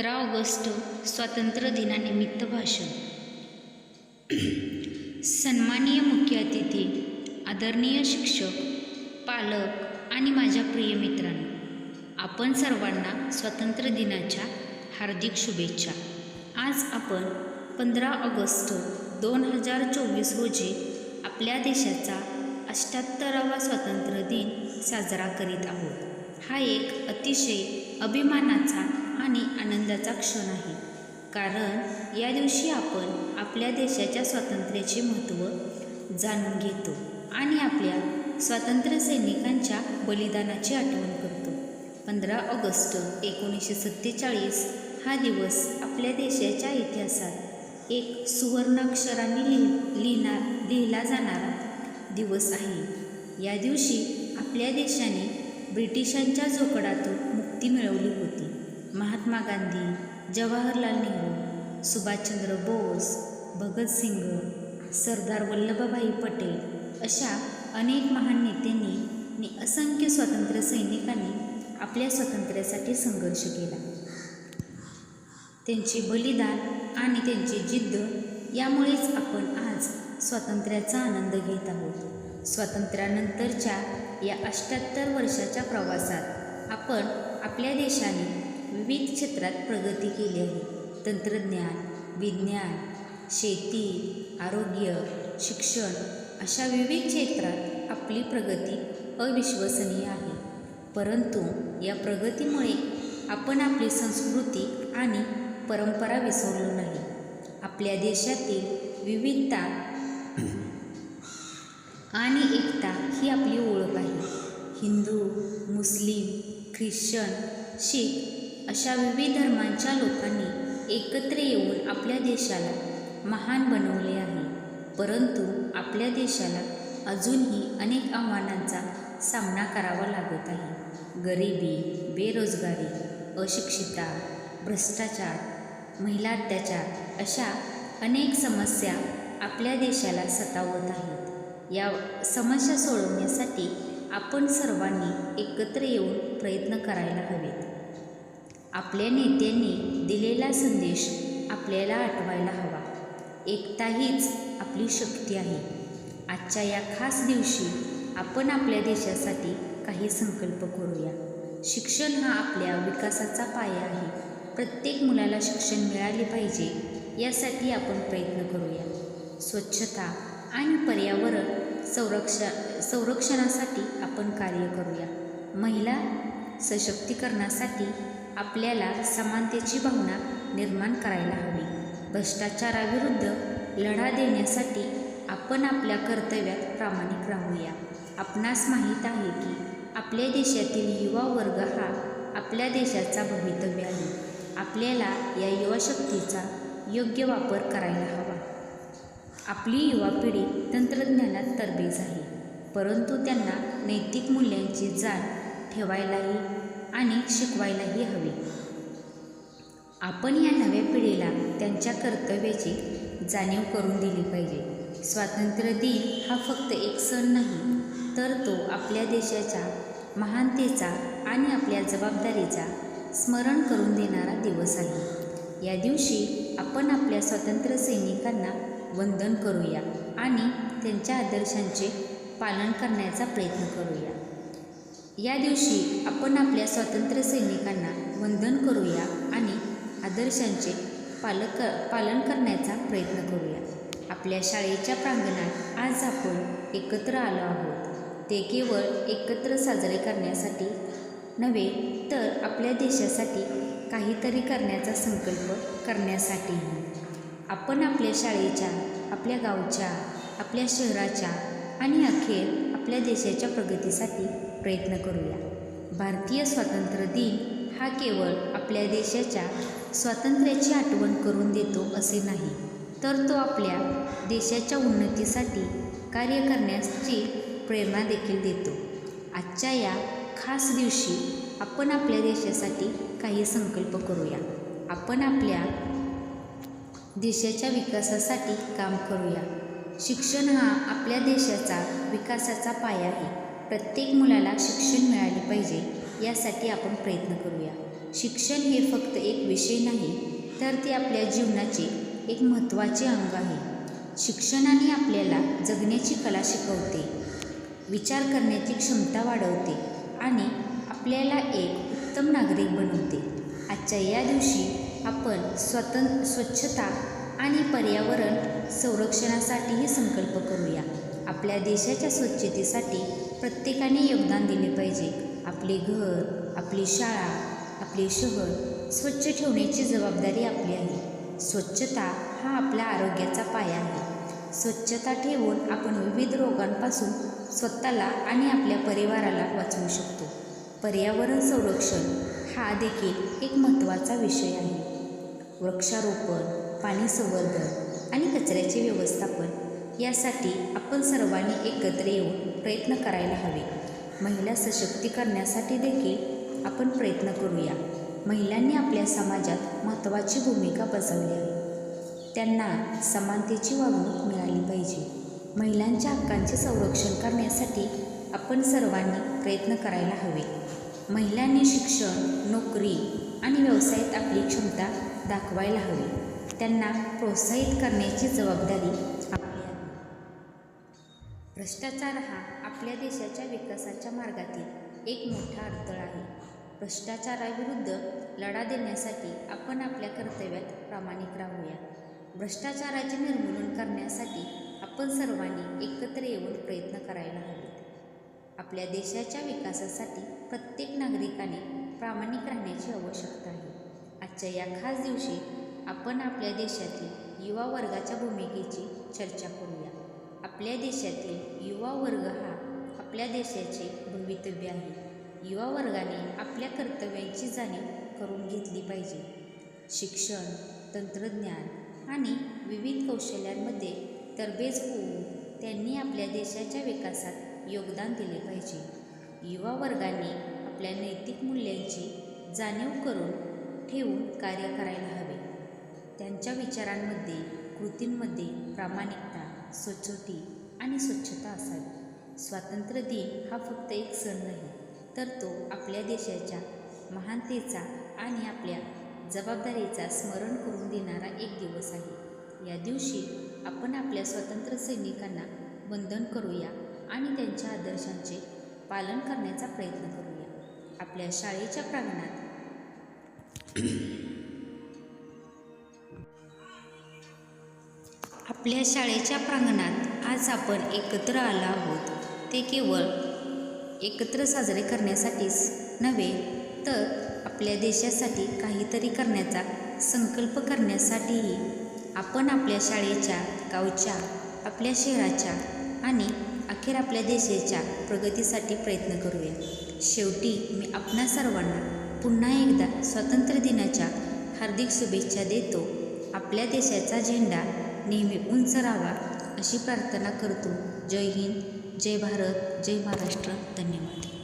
सतरा ऑगस्ट स्वातंत्र्य दिनानिमित्त भाषण. सन्माननीय मुख्य अतिथी आदरणीय शिक्षक पालक आणि माझ्या प्रिय मित्रांनो आपण सर्वांना स्वातंत्र्य दिनाच्या हार्दिक शुभेच्छा. आज आपण पंधरा ऑगस्ट दोन हजार चोवीस रोजी आपल्या देशाचा अष्ट्याहत्तरावा स्वातंत्र्य दिन साजरा करीत आहोत. हा एक अतिशय अभिमानाचा आणि आनंदाचा क्षण आहे. कारण या दिवशी आपण आपल्या देशाच्या स्वातंत्र्याचे महत्त्व जाणून घेतो आणि आपल्या स्वातंत्र्य सैनिकांच्या बलिदानाची आठवण करतो. पंधरा ऑगस्ट एकोणीसशे सत्तेचाळीस हा दिवस आपल्या देशाच्या इतिहासात एक सुवर्णाक्षराने लिहि लिहिणार लिहिला जाणारा दिवस आहे. या दिवशी आपल्या देशाने ब्रिटिशांच्या झोकडातून मुक्ती मिळवली होती. महात्मा गांधी जवाहरलाल नेहरू सुभाषचंद्र बोस भगतसिंग सरदार वल्लभभाई पटेल अशा अनेक महान नेत्यांनी आणि असंख्य स्वातंत्र्य सैनिकांनी आपल्या स्वातंत्र्यासाठी संघर्ष केला. त्यांचे बलिदान आणि त्यांची जिद्द यामुळेच आपण आज स्वातंत्र्याचा आनंद घेत आहोत. स्वातंत्र्यानंतरच्या या अष्ट्याहत्तर वर्षाच्या प्रवासात आपण आपल्या देशाने विविध क्षेत्रात प्रगती केली आहे. तंत्रज्ञान विज्ञान शेती आरोग्य शिक्षण अशा विविध क्षेत्रात आपली प्रगती अविश्वसनीय आहे. परंतु या प्रगतीमुळे आपण आपली संस्कृती आणि परंपरा विसरलो नाही. आपल्या देशातील विविधता आणि एकता ही आपली ओळख आहे. हिंदू मुस्लिम ख्रिश्चन शीख अशा विविध धर्मांच्या लोकांनी एकत्र येऊन आपल्या देशाला महान बनवले आहे. परंतु आपल्या देशाला अजूनही अनेक आव्हानांचा सामना करावा लागत आहे. गरिबी बेरोजगारी अशिक्षितता भ्रष्टाचार महिला अत्याचार अशा अनेक समस्या आपल्या देशाला सतावत आहेत. या समस्या सोडवण्यासाठी आपण सर्वांनी एकत्र येऊन प्रयत्न करायला हवेत. आपल्या नेत्यांनी दिलेला संदेश आपल्याला आठवायला हवा. एकता हीच आपली शक्ती आहे. आजच्या या खास दिवशी आपण आपल्या देशासाठी काही संकल्प करूया. शिक्षण हा आपल्या विकासाचा पाया आहे. प्रत्येक मुलाला शिक्षण मिळाले पाहिजे यासाठी आपण प्रयत्न करूया. स्वच्छता आणि पर्यावरण संरक्ष संरक्षणासाठी आपण कार्य करूया. महिला सशक्तीकरणासाठी आपल्याला समानतेची भावना निर्माण करायला हवी. भ्रष्टाचाराविरुद्ध लढा देण्यासाठी आपण आपल्या कर्तव्यात प्रामाणिक राहूया. आपणास माहीत आहे की आपल्या देशातील युवा वर्ग हा आपल्या देशाचा भवितव्य आहे. आपल्याला या युवाशक्तीचा योग्य वापर करायला हवा. आपली युवा पिढी तंत्रज्ञानात तरबेज आहे परंतु त्यांना नैतिक मूल्यांची जाण ठेवायलाही आणि शिकवायलाही हवी. आपण या नव्या पिढीला त्यांच्या कर्तव्याची जाणीव करून दिली पाहिजे. स्वातंत्र्य दिन हा फक्त एक सण नाही तर तो आपल्या देशाच्या महानतेचा आणि आपल्या जबाबदारीचा स्मरण करून देणारा दिवस आहे. या दिवशी आपण आपल्या स्वातंत्र्य सैनिकांना वंदन करूया आणि त्यांच्या आदर्शांचे पालन करण्याचा प्रयत्न करूया. या दिवशी आपण आपल्या स्वातंत्र्य सैनिकांना वंदन करूया आणि आदर्शांचे पालक पालन करण्याचा प्रयत्न करूया. आपल्या शाळेच्या प्रांगणात आज आपण एकत्र आलो आहोत. ते केवळ एकत्र साजरे करण्यासाठी नव्हे तर आपल्या देशासाठी काहीतरी करण्याचा संकल्प करण्यासाठीही. आपण आपल्या शाळेच्या आपल्या गावच्या आपल्या शहराच्या आणि अखेर आपल्या देशाच्या प्रगतीसाठी प्रयत्न करूया. भारतीय स्वातंत्र्य दिन हा केवळ आपल्या देशाच्या स्वातंत्र्याची आठवण करून देतो असे नाही तर तो आपल्या देशाच्या उन्नतीसाठी कार्य करण्याची प्रेरणा देखील देतो. आजच्या या खास दिवशी आपण आपल्या देशासाठी काही संकल्प करूया. आपण आपल्या देशाच्या विकासासाठी काम करूया. शिक्षण हा आपल्या देशाचा विकासाचा पाया आहे. प्रत्येक मुलाला शिक्षण मिळाले पाहिजे यासाठी आपण प्रयत्न करूया. शिक्षण हे फक्त एक विषय नाही तर ते आपल्या जीवनाचे एक महत्त्वाचे अंग आहे. शिक्षणाने आपल्याला जगण्याची कला शिकवते विचार करण्याची क्षमता वाढवते आणि आपल्याला एक उत्तम नागरिक बनवते. आजच्या या दिवशी आपण स्वतं स्वच्छता आणि पर्यावरण संरक्षणासाठीही संकल्प करूया. आपल्या देशाच्या स्वच्छतेसाठी प्रत्येकाने योगदान दिले पाहिजे. आपले घर आपली शाळा आपले शहर स्वच्छ ठेवण्याची जबाबदारी आपली आहे. स्वच्छता हा आपल्या आरोग्याचा पाया आहे. स्वच्छता ठेवून आपण विविध रोगांपासून स्वतःला आणि आपल्या परिवाराला वाचवू शकतो. पर्यावरण संरक्षण हा देखील एक महत्त्वाचा विषय आहे. वृक्षारोपण पाणी संवर्धन आणि कचऱ्याचे व्यवस्थापन यासाठी आपण सर्वांनी एकत्र येऊन प्रयत्न करायला हवे. महिला सशक्ती करण्यासाठी देखील आपण प्रयत्न करूया. महिलांनी आपल्या समाजात महत्त्वाची भूमिका बजावली आहे. त्यांना समानतेची वागणूक मिळाली पाहिजे. महिलांच्या हक्कांचे संरक्षण करण्यासाठी आपण सर्वांनी प्रयत्न करायला हवे. महिलांनी शिक्षण नोकरी आणि व्यवसायात आपली क्षमता दाखवायला हवी. त्यांना प्रोत्साहित करण्याची जबाबदारी भ्रष्टाचार हा आपल्या देशाच्या विकासाच्या मार्गातील एक मोठा अडथळा आहे. भ्रष्टाचाराविरुद्ध लढा देण्यासाठी आपण आपल्या कर्तव्यात प्रामाणिक राहूया. भ्रष्टाचाराचे निर्मूलन करण्यासाठी आपण सर्वांनी एकत्र येऊन प्रयत्न करायला हवेत. आपल्या देशाच्या विकासासाठी प्रत्येक नागरिकाने प्रामाणिक राहण्याची आवश्यकता आहे. आजच्या या खास दिवशी आपण आपल्या देशातील युवा वर्गाच्या भूमिकेची चर्चा करू आपल्या देशातील युवा वर्ग हा आपल्या देशाचे भवितव्य आहे. युवा वर्गाने आपल्या कर्तव्यांची जाणीव करून घेतली पाहिजे. शिक्षण तंत्रज्ञान आणि विविध कौशल्यांमध्ये तरबेज होऊन त्यांनी आपल्या देशाच्या विकासात योगदान दिले पाहिजे. युवा वर्गाने आपल्या नैतिक मूल्यांची जाणीव करून ठेवून कार्य करायला हवे. त्यांच्या विचारांमध्ये कृतींमध्ये प्रामाणिकता स्वच्छती आणि स्वच्छता असावी. स्वातंत्र्य दिन हा फक्त एक सण नाही तर तो आपल्या देशाच्या महानतेचा आणि आपल्या जबाबदारीचा स्मरण करून देणारा एक दिवस आहे. या दिवशी आपण आपल्या स्वातंत्र्य सैनिकांना वंदन करूया आणि त्यांच्या आदर्शांचे पालन करण्याचा प्रयत्न करूया. आपल्या शाळेच्या प्रांगणात आपल्या शाळेच्या प्रांगणात आज आपण एकत्र आलो आहोत. ते केवळ एकत्र साजरे करण्यासाठीच नव्हे तर आपल्या देशासाठी काहीतरी करण्याचा संकल्प करण्यासाठीही आपण आपल्या शाळेच्या गावच्या आपल्या शहराच्या आणि अखेर आपल्या देशाच्या प्रगतीसाठी प्रयत्न करूया. शेवटी मी आपणा सर्वांना पुन्हा एकदा स्वातंत्र्य दिनाच्या हार्दिक शुभेच्छा देतो. आपल्या देशाचा झेंडा नेहमी उंच राहावा अशी प्रार्थना करतो. जय हिंद जय भारत जय महाराष्ट्र. धन्यवाद.